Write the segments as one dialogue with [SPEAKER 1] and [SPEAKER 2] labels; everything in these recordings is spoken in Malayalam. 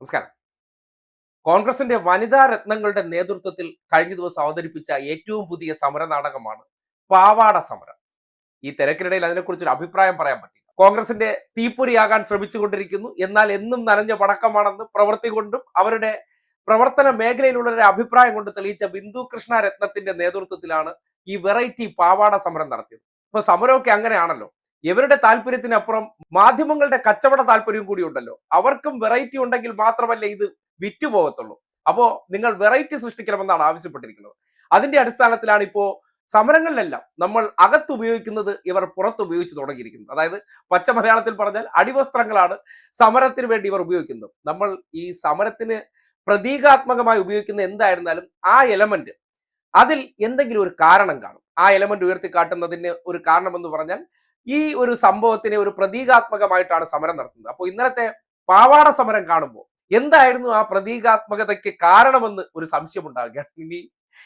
[SPEAKER 1] നമസ്കാരം. കോൺഗ്രസിന്റെ വനിതാ രത്നങ്ങളുടെ നേതൃത്വത്തിൽ കഴിഞ്ഞ ദിവസം അവതരിപ്പിച്ച ഏറ്റവും പുതിയ സമര നാടകമാണ് പാവാട സമരം. ഈ തിരക്കിനിടയിൽ അതിനെക്കുറിച്ച് ഒരു അഭിപ്രായം പറയാൻ പറ്റില്ല. കോൺഗ്രസിന്റെ തീപ്പൊരിയാകാൻ ശ്രമിച്ചുകൊണ്ടിരിക്കുന്നു. എന്നാൽ എന്നും നനഞ്ഞ പടക്കമാണെന്ന് പ്രവൃത്തി കൊണ്ടും അവരുടെ പ്രവർത്തന മേഖലയിലുള്ള ഒരു അഭിപ്രായം കൊണ്ട് തെളിയിച്ച ബിന്ദു കൃഷ്ണ രത്നത്തിന്റെ നേതൃത്വത്തിലാണ് ഈ വെറൈറ്റി പാവാട സമരം നടത്തിയത്. ഇപ്പൊ സമരമൊക്കെ അങ്ങനെയാണല്ലോ. ഇവരുടെ താല്പര്യത്തിനപ്പുറം മാധ്യമങ്ങളുടെ കച്ചവട താല്പര്യം കൂടി ഉണ്ടല്ലോ. അവർക്കും വെറൈറ്റി ഉണ്ടെങ്കിൽ മാത്രമല്ലേ ഇത് വിറ്റുപോകത്തുള്ളൂ. അപ്പോ നിങ്ങൾ വെറൈറ്റി സൃഷ്ടിക്കണമെന്നാണ് ആവശ്യപ്പെട്ടിരിക്കുന്നത്. അതിന്റെ അടിസ്ഥാനത്തിലാണ് ഇപ്പോ സമരങ്ങളിലെല്ലാം നമ്മൾ അകത്ത് ഉപയോഗിക്കുന്നത് ഇവർ പുറത്ത് ഉപയോഗിച്ച് തുടങ്ങിയിരിക്കുന്നത്. അതായത് പച്ച മലയാളത്തിൽ പറഞ്ഞാൽ അടിവസ്ത്രങ്ങളാണ് സമരത്തിന് വേണ്ടി ഇവർ ഉപയോഗിക്കുന്നത്. നമ്മൾ ഈ സമരത്തിന് പ്രതീകാത്മകമായി ഉപയോഗിക്കുന്ന എന്തായിരുന്നാലും ആ എലമെന്റ് അതിൽ എന്തെങ്കിലും ഒരു കാരണം കാണും. ആ എലമെന്റ് ഉയർത്തി കാട്ടുന്നതിന് ഒരു കാരണമെന്ന് പറഞ്ഞാൽ ഈ ഒരു സംഭവത്തിനെ ഒരു പ്രതീകാത്മകമായിട്ടാണ് സമരം നടത്തുന്നത്. അപ്പോൾ ഇന്നലത്തെ പാവാട സമരം കാണുമ്പോൾ എന്തായിരുന്നു ആ പ്രതീകാത്മകതയ്ക്ക് കാരണമെന്ന് ഒരു സംശയം ഇനി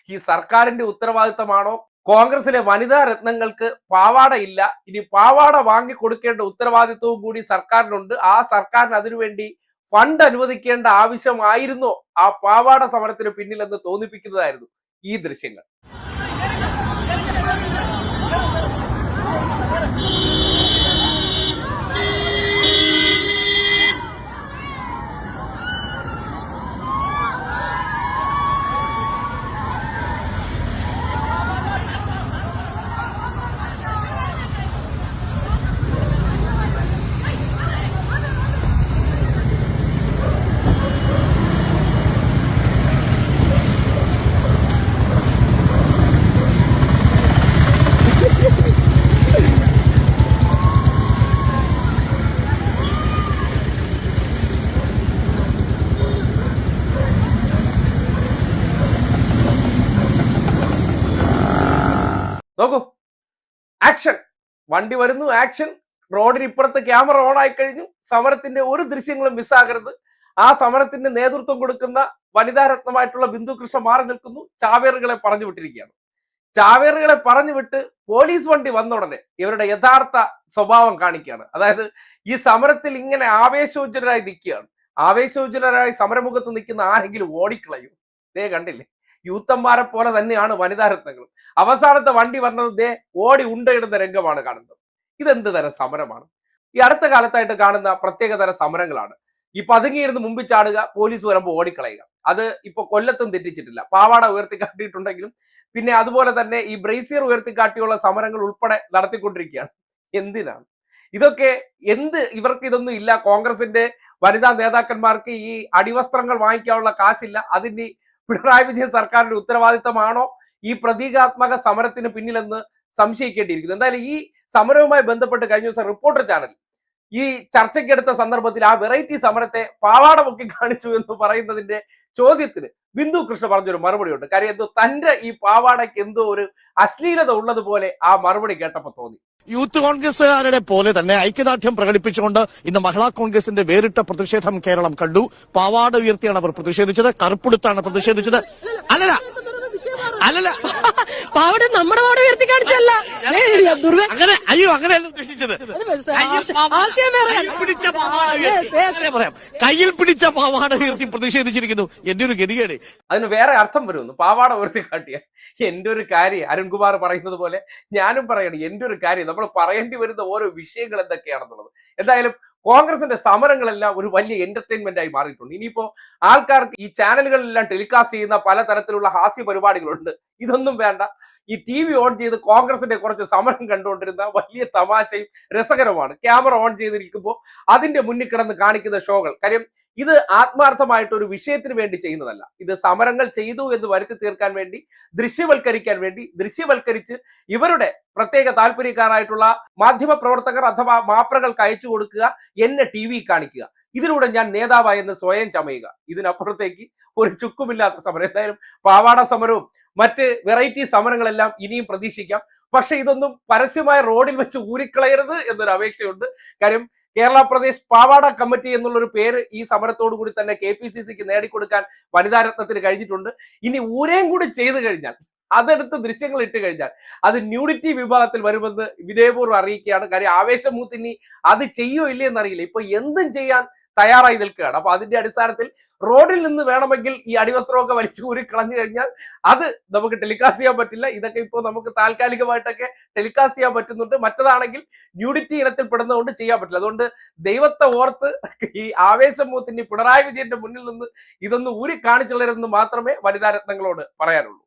[SPEAKER 1] ഈ സർക്കാരിന്റെ ഉത്തരവാദിത്തമാണോ? കോൺഗ്രസിലെ വനിതാ രത്നങ്ങൾക്ക് പാവാട ഇല്ല. ഇനി പാവാട വാങ്ങി കൊടുക്കേണ്ട ഉത്തരവാദിത്വവും കൂടി സർക്കാരിനുണ്ട്. ആ സർക്കാരിന് അതിനുവേണ്ടി ഫണ്ട് അനുവദിക്കേണ്ട ആവശ്യമായിരുന്നോ ആ പാവാട സമരത്തിന് പിന്നിലെന്ന് തോന്നിപ്പിക്കുന്നതായിരുന്നു ഈ ദൃശ്യങ്ങൾ. നോക്കൂ. ആക്ഷൻ വണ്ടി വരുന്നു ആക്ഷൻ റോഡിന് ഇപ്പുറത്ത് ക്യാമറ ഓൺ ആയി കഴിഞ്ഞു. സമരത്തിന്റെ ഒരു ദൃശ്യങ്ങളും മിസ്സാകരുത് ആ സമരത്തിന്റെ നേതൃത്വം കൊടുക്കുന്ന വനിതാ രത്നമായിട്ടുള്ള ബിന്ദു കൃഷ്ണ മാറി നിൽക്കുന്നു. ചാവേറുകളെ പറഞ്ഞു വിട്ടിരിക്കുകയാണ്. ചാവേറുകളെ പറഞ്ഞു വിട്ട് പോലീസ് വണ്ടി വന്ന ഉടനെ ഇവരുടെ യഥാർത്ഥ സ്വഭാവം കാണിക്കുകയാണ്. അതായത് ഈ സമരത്തിൽ ഇങ്ങനെ ആവേശോജ്വലരായി നിൽക്കുകയാണ്. ആവേശോജ്വലരായി സമരമുഖത്ത് നിൽക്കുന്ന ആരെങ്കിലും ഓടിക്കളയും. ദേ കണ്ടില്ലേ? യൂത്തന്മാരെ പോലെ തന്നെയാണ് വനിതാ രത്നങ്ങളും. അവസാനത്തെ വണ്ടി വന്നത് ഓടി ഉണ്ടയിടുന്ന രംഗമാണ് കാണുന്നത്. ഇതെന്ത് തരം സമരമാണ്? ഈ അടുത്ത കാലത്തായിട്ട് കാണുന്ന പ്രത്യേക തരം സമരങ്ങളാണ്. ഈ പതുങ്ങിയിരുന്ന് മുമ്പിൽ ചാടുക പോലീസ് വരുമ്പോൾ ഓടിക്കളയുക. അത് ഇപ്പൊ കൊല്ലത്തും തെറ്റിച്ചിട്ടില്ല. പാവാട ഉയർത്തി കാട്ടിയിട്ടുണ്ടെങ്കിലും പിന്നെ അതുപോലെ തന്നെ ഈ ബ്രേസിയർ ഉയർത്തിക്കാട്ടിയുള്ള സമരങ്ങൾ ഉൾപ്പെടെ നടത്തിക്കൊണ്ടിരിക്കുകയാണ്. എന്തിനാണ്? ഇതൊക്കെ എന്ത് ഇവർക്ക് ഇതൊന്നും ഇല്ല. കോൺഗ്രസിന്റെ വനിതാ നേതാക്കന്മാർക്ക് ഈ അടിവസ്ത്രങ്ങൾ വാങ്ങിക്കാനുള്ള കാശില്ല. അതിന് പിണറായി വിജയൻ സർക്കാരിന്റെ ഉത്തരവാദിത്തമാണോ ഈ പ്രതീകാത്മക സമരത്തിന് പിന്നിലെന്ന് സംശയിക്കേണ്ടിയിരിക്കുന്നു. എന്തായാലും ഈ സമരവുമായി ബന്ധപ്പെട്ട് കഴിഞ്ഞ ദിവസം റിപ്പോർട്ടർ ചാനൽ ഈ ചർച്ചയ്ക്കെടുത്ത സന്ദർഭത്തിൽ ആ വെറൈറ്റി സമരത്തെ പാവാടമൊക്കെ കാണിച്ചു എന്ന് പറയുന്നതിന്റെ ചോദ്യത്തിന് ബിന്ദു കൃഷ്ണ പറഞ്ഞൊരു മറുപടി ഉണ്ട് കാര്യം എന്തോ തന്റെ ഈ പാവാടയ്ക്ക് എന്തോ ഒരു അശ്ലീലത ഉള്ളതുപോലെ ആ മറുപടി കേട്ടപ്പോ തോന്നി.
[SPEAKER 2] യൂത്ത് കോൺഗ്രസുകാരുടെ പോലെ തന്നെ ഐക്യദാർഢ്യം പ്രകടിപ്പിച്ചുകൊണ്ട് ഇന്ന് മഹിളാ കോൺഗ്രസിന്റെ വേറിട്ട പ്രതിഷേധം കേരളം കണ്ടു. പാവാട ഉയർത്തിയാണ് അവർ പ്രതിഷേധിച്ചത് കറുപ്പെടുത്താണ് പ്രതിഷേധിച്ചത്. അല്ലല്ല അല്ലല്ല.
[SPEAKER 3] പാവട നമ്മുടെ പാവട ഉയർത്തി കാണിച്ചല്ല
[SPEAKER 2] അങ്ങനെ അയ്യോ അങ്ങനെയല്ല ഉദ്ദേശിച്ചത്. പിടിച്ച പറയാം. കയ്യിൽ പിടിച്ച പാവാട ഉയർത്തി പ്രതിഷേധിച്ചിരിക്കുന്നു എന്റെ ഒരു ഗതികേട്.
[SPEAKER 1] അതിന് വേറെ അർത്ഥം വരുന്നു. പാവാട ഉയർത്തി കാട്ടിയ എന്റെ ഒരു കാര്യം അരുൺകുമാർ പറയുന്നത് പോലെ ഞാനും പറയണം എന്റെ ഒരു കാര്യം. നമ്മൾ പറയേണ്ടി വരുന്ന ഓരോ വിഷയങ്ങൾ എന്തൊക്കെയാണെന്നുള്ളത്. എന്തായാലും കോൺഗ്രസിന്റെ സമരങ്ങളെല്ലാം ഒരു വലിയ എന്റർടൈൻമെന്റ് ആയി മാറിയിട്ടുണ്ട്. ഇനിയിപ്പോ ആൾക്കാർക്ക് ഈ ചാനലുകളിലെല്ലാം ടെലികാസ്റ്റ് ചെയ്യുന്ന പലതരത്തിലുള്ള ഹാസ്യ പരിപാടികളുണ്ട്. ഇതൊന്നും വേണ്ട. ഈ ടി വി ഓൺ ചെയ്ത് കോൺഗ്രസിന്റെ കുറച്ച് സമരം കണ്ടുകൊണ്ടിരുന്ന വലിയ തമാശയും രസകരമാണ് ക്യാമറ ഓൺ ചെയ്തിരിക്കുമ്പോൾ അതിന്റെ മുന്നിൽ കിടന്ന് കാണിക്കുന്ന ഷോകൾ. കാര്യം ഇത് ആത്മാർത്ഥമായിട്ട് ഒരു വിഷയത്തിന് വേണ്ടി ചെയ്യുന്നതല്ല. ഇത് സമരങ്ങൾ ചെയ്തു എന്ന് വരുത്തി തീർക്കാൻ വേണ്ടി ദൃശ്യവൽക്കരിക്കാൻ വേണ്ടി ദൃശ്യവൽക്കരിച്ച് ഇവരുടെ പ്രത്യേക താല്പര്യക്കാരായിട്ടുള്ള മാധ്യമ പ്രവർത്തകർ അഥവാ മാപ്രകൾക്ക് അയച്ചു കൊടുക്കുക എന്നെ ടി വി കാണിക്കുക. ഇതിലൂടെ ഞാൻ നേതാവായെന്ന് സ്വയം ചമയുക. ഇതിനപ്പുറത്തേക്ക് ഒരു ചുക്കുമില്ലാത്ത സമരം. എന്തായാലും പാവാട സമരവും മറ്റ് വെറൈറ്റി സമരങ്ങളെല്ലാം ഇനിയും പ്രതീക്ഷിക്കാം. പക്ഷെ ഇതൊന്നും പരസ്യമായ റോഡിൽ വെച്ച് ഊരിക്കളയരുത് എന്നൊരു അപേക്ഷയുണ്ട്. കാര്യം കേരള പ്രദേശ് പാവാട കമ്മിറ്റി എന്നുള്ളൊരു പേര് ഈ സമരത്തോടു കൂടി തന്നെ കെ പി സി സിക്ക് നേടിക്കൊടുക്കാൻ വനിതാരത്നത്തിന് കഴിഞ്ഞിട്ടുണ്ട്. ഇനി ഊരേം കൂടി ചെയ്തു കഴിഞ്ഞാൽ അതെടുത്ത് ദൃശ്യങ്ങൾ ഇട്ട് കഴിഞ്ഞാൽ അത് ന്യൂഡിറ്റി വിഭാഗത്തിൽ വരുമെന്ന് വിധേയപൂർവം അറിയിക്കുകയാണ്. കാര്യം ആവേശം മൂത്തിനി അത് ചെയ്യോ ഇല്ലേ എന്നറിയില്ല. ഇപ്പൊ എന്തും ചെയ്യാൻ തയ്യാറായി നിൽക്കുകയാണ്. അപ്പൊ അതിന്റെ അടിസ്ഥാനത്തിൽ റോഡിൽ നിന്ന് വേണമെങ്കിൽ ഈ അടിവസ്ത്രമൊക്കെ വലിച്ചു ഊരി കളഞ്ഞു കഴിഞ്ഞാൽ അത് നമുക്ക് ടെലികാസ്റ്റ് ചെയ്യാൻ പറ്റില്ല. ഇതൊക്കെ ഇപ്പോൾ നമുക്ക് താൽക്കാലികമായിട്ടൊക്കെ ടെലികാസ്റ്റ് ചെയ്യാൻ പറ്റുന്നുണ്ട്. മറ്റതാണെങ്കിൽ ന്യൂഡിറ്റി ഇനത്തിൽ പെടുന്നതുകൊണ്ട് ചെയ്യാൻ പറ്റില്ല. അതുകൊണ്ട് ദൈവത്തെ ഓർത്ത് ഈ ആവേശം മൂത്തിന് പിണറായി വിജയന്റെ മുന്നിൽ നിന്ന് ഇതൊന്ന് ഊരി കാണിച്ചുള്ളതെന്ന് മാത്രമേ വനിതാരത്നങ്ങളോട് പറയാനുള്ളൂ.